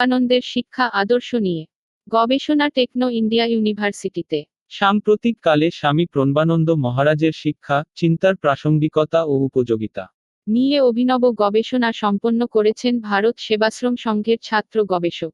আনন্দের শিক্ষা আদর্শ নিয়ে। গবেষণা টেকনো ইন্ডিয়া ইউনিভার্সিটিতে। সাম্প্রতিক কালে স্বামী প্রণবানন্দ মহারাজের শিক্ষা চিন্তার প্রাসঙ্গিকতা ও উপযোগিতা। নিয়ে অভিনব গবেষণা সম্পন্ন করেছেন ভারত সেবাশ্রম সংঘের ছাত্র গবেষক।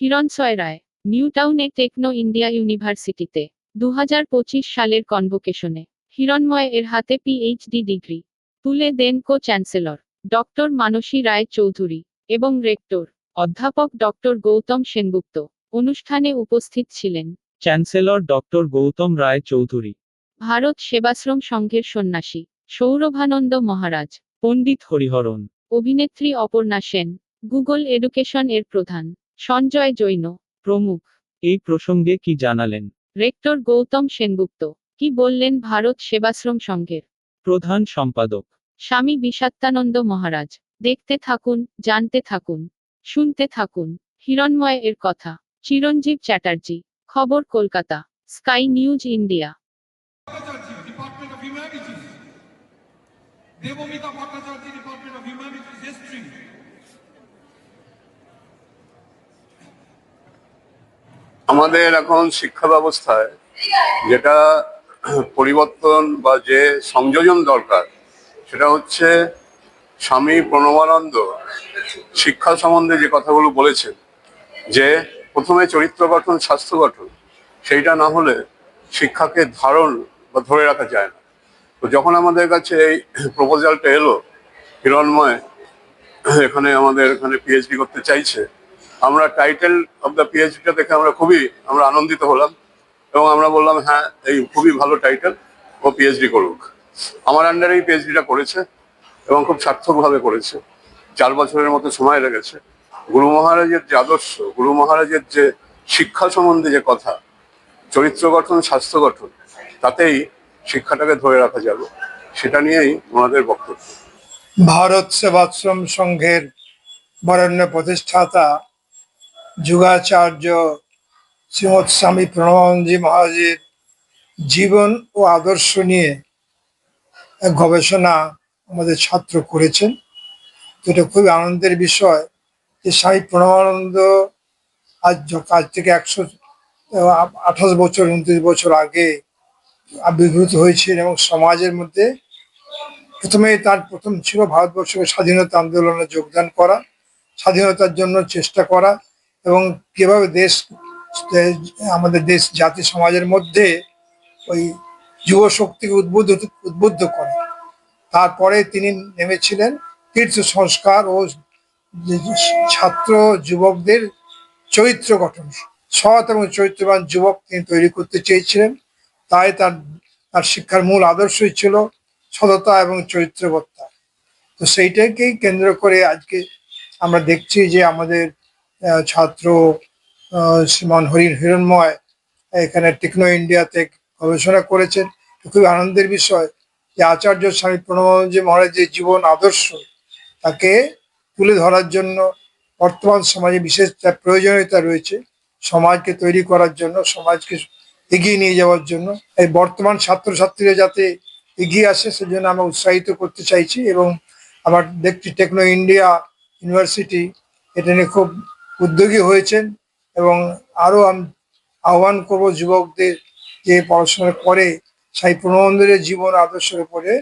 হিরণ হিরণসয় রায় নিউটাউনে টেকনো ইন্ডিয়া ইউনিভার্সিটিতে দু হাজার পঁচিশ সালের কনভোকেশনে। হিরণময় এর হাতে পিএইচডি ডিগ্রি। তুলে দেন co chancellor doctor Manasi Roy Chowdhury এবং রেক্টর অধ্যাপক ডক্টর গৌতম সেনগুপ্ত অনুষ্ঠানে উপস্থিত ছিলেন। Chancellor doctor Gautam Roy Chowdhury. Bharat Sevashram সংঘের সন্ন্যাসী সৌরভানন্দ মহারাজ। পণ্ডিত হরিহরণ। অভিনেত্রী অপর্ণা সেন গুগল এডুকেশন এর প্রধান। সঞ্জয় জৈন প্রমুখ। এই প্রসঙ্গে কি জানালেন? রেক্টর গৌতম সেনগুপ্ত কি বললেন ভারত সেবাশ্রম সংঘের? প্রধান সম্পাদক। স্বামী বিষাত্তানন্দ মহারাজ দেখতে থাকুন জানতে থাকুন। শুনতে থাকুন হিরণময় এর কথা চিরঞ্জীব চ্যাটার্জি খবর কলকাতা স্কাই নিউজ ইন্ডিয়া। আমাদের এখন শিক্ষা ব্যবস্থায় যেটা পরিবর্তন বা যে সংযোজন দরকার সেটা হচ্ছে স্বামী প্রণবানন্দ শিক্ষা সম্বন্ধে যে কথাগুলো বলেছেন, যে প্রথমে চরিত্র গঠন, স্বাস্থ্য গঠন, সেইটা না হলে শিক্ষাকে ধারণ বা ধরে রাখা যায় না। তো যখন আমাদের কাছে এই প্রপোজালটা এলো, হিরণময় এখানে আমাদের এখানে পিএইচডি করতে চাইছে, আমরা টাইটেল অফ দ্য পিএইচডিটা দেখে আমরা খুবই, আমরা আনন্দিত হলাম এবং আমরা বললাম হ্যাঁ এই খুবই ভালো টাইটেল ও পিএইচডি করুক। আমার আন্ডারেই পিএইচডিটা করেছে। এবং খুব সার্থকভাবে করেছে। চার বছরের মতো সময় লেগেছে। গুরু মহারাজের যে আদর্শ, গুরু মহারাজের যে শিক্ষা সম্বন্ধে যে কথা, চরিত্র গঠন, স্বাস্থ্য গঠন, তাতেই শিক্ষাটাকে ধরে রাখা যাবে। সেটা নিয়েই ওনাদের বক্তব্য। ভারত সেবাশ্রম সংঘের বরেণ্য প্রতিষ্ঠাতা যুগাচার্য শ্রীমৎ স্বামী প্রণবানন্দজি মহারাজের জীবন ও আদর্শ নিয়ে গবেষণা আমাদের ছাত্র করেছেন। তো এটা খুবই আনন্দের বিষয় যে স্বামী প্রণবানন্দ আজ আজ থেকে একশো আঠাশ বছর, উনত্রিশ বছর আগে আবির্ভূত হয়েছেন এবং সমাজের মধ্যে প্রথমে তার প্রথম ছিল ভারতবর্ষকে স্বাধীনতা আন্দোলনে যোগদান করা, স্বাধীনতার জন্য চেষ্টা করা এবং কীভাবে দেশ আমাদের দেশ জাতি সমাজের মধ্যে ওই যুব শক্তিকে উদ্বুদ্ধ উদ্বুদ্ধ করে। তারপরে তিনি নেমেছিলেন তীর্থ সংস্কার ও ছাত্র যুবকদের চরিত্র গঠন। সৎ এবং চরিত্রবান যুবক তিনি তৈরি করতে চেয়েছিলেন। তাই তার তার শিক্ষার মূল আদর্শই ছিল সততা এবং চরিত্রবত্তা। তো সেইটাকেই কেন্দ্র করে আজকে আমরা দেখছি যে আমাদের ছাত্র শ্রীমান হরিণ হিরণময় এখানে টেকনো ইন্ডিয়াতে গবেষণা করেছেন। খুবই আনন্দের বিষয়। যে আচার্য স্বামী প্রণবানন্দজি মহারাজের জীবন আদর্শ, তাকে তুলে ধরার জন্য বর্তমান সমাজে বিশেষ তার প্রয়োজনীয়তা রয়েছে, সমাজকে তৈরি করার জন্য, সমাজকে এগিয়ে নিয়ে যাওয়ার জন্য, এই বর্তমান ছাত্রছাত্রীরা যাতে এগিয়ে আসে, সেজন্য আমরা উৎসাহিত করতে চাইছি এবং আমার দেখছি টেকনো ইন্ডিয়া ইউনিভার্সিটি এটা নিয়ে খুব উদ্যোগী হয়েছেন এবং আরও আমি আহ্বান করব যুবকদের যে পড়াশোনা করে সাই প্রণবন্ধের জীবন আদর্শের উপরে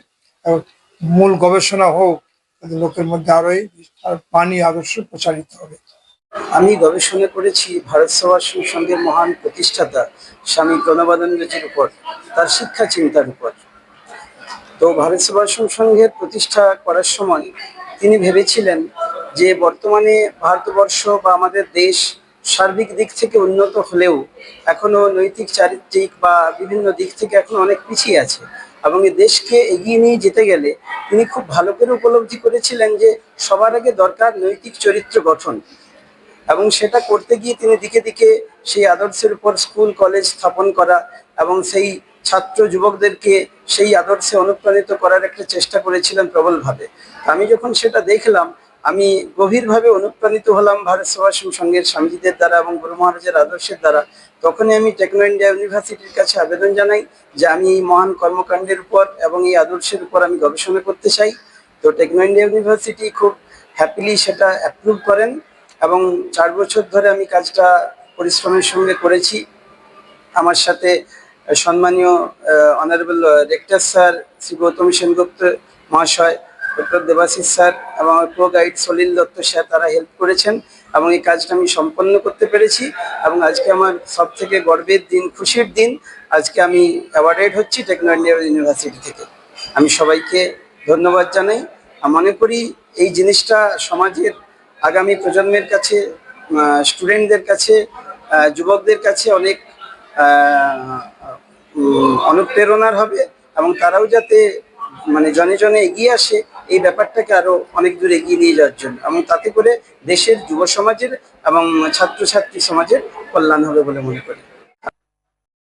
মূল গবেষণা হোক লোকের মধ্যে আরোই আর পানি আদর্শ প্রচারিত হবে। আমি গবেষণা করেছি ভারত সেবাশ্রম সংঘের মহান প্রতিষ্ঠাতা স্বামী প্রণবানন্দজির উপর, তার শিক্ষা চিন্তার উপর। তো ভারত সেবাশ্রম সংঘের প্রতিষ্ঠা করার সময় তিনি ভেবেছিলেন যে বর্তমানে ভারতবর্ষ বা আমাদের দেশ সার্বিক দিক থেকে উন্নত হলেও এখনও নৈতিক, চারিত্রিক বা বিভিন্ন দিক থেকে এখনও অনেক পিছিয়ে আছে এবং এই দেশকে এগিয়ে নিয়ে যেতে গেলে তিনি খুব ভালো করে উপলব্ধি করেছিলেন যে সবার আগে দরকার নৈতিক চরিত্র গঠন এবং সেটা করতে গিয়ে তিনি দিকে দিকে সেই আদর্শের উপর স্কুল, কলেজ স্থাপন করা এবং সেই ছাত্র যুবকদেরকে সেই আদর্শে অনুপ্রাণিত করার একটা চেষ্টা করেছিলেন প্রবলভাবে। আমি যখন সেটা দেখলাম আমি গভীরভাবে অনুপ্রাণিত হলাম ভারত সেবাশ্রম সংঘের স্বামীজিদের দ্বারা এবং গুরু মহারাজের আদর্শের দ্বারা। তখনই আমি টেকনো ইন্ডিয়া ইউনিভার্সিটির কাছে আবেদন জানাই যে আমি এই মহান কর্মকাণ্ডের উপর এবং এই আদর্শের উপর আমি গবেষণা করতে চাই। তো টেকনো ইন্ডিয়া ইউনিভার্সিটি খুব হ্যাপিলি সেটা অ্যাপ্রুভ করেন এবং চার বছর ধরে আমি কাজটা পরিশ্রমের সঙ্গে করেছি। আমার সাথে সম্মানীয় honourable rector sir Shri Gautam Sengupta মহাশয় ডক্টর দেবাশিস স্যার এবং আমার pro guide Salil Dutta sir, তারা হেল্প করেছেন এবং এই কাজটা আমি সম্পন্ন করতে পেরেছি এবং আজকে আমার সব থেকে গর্বের দিন, খুশির দিন, আজকে আমি অ্যাওয়ার্ডেড হচ্ছি টেকনো ইন্ডিয়া ইউনিভার্সিটি থেকে। আমি সবাইকে ধন্যবাদ জানাই। আমি মনে করি এই জিনিসটা সমাজের আগামী প্রজন্মের কাছে স্টুডেন্টদের কাছে যুবকদের কাছে অনেক অনুপ্রেরণার হবে এবং তারাও যাতে মানে জনে জনে এগিয়ে আসে এই ব্যাপারটাকে আরও অনেক দূর এগিয়ে নিয়ে যাওয়ার জন্য। এবং তাতে করে দেশের যুব সমাজের এবং ছাত্রছাত্রী সমাজের কল্যাণ হবে বলে মনে করি।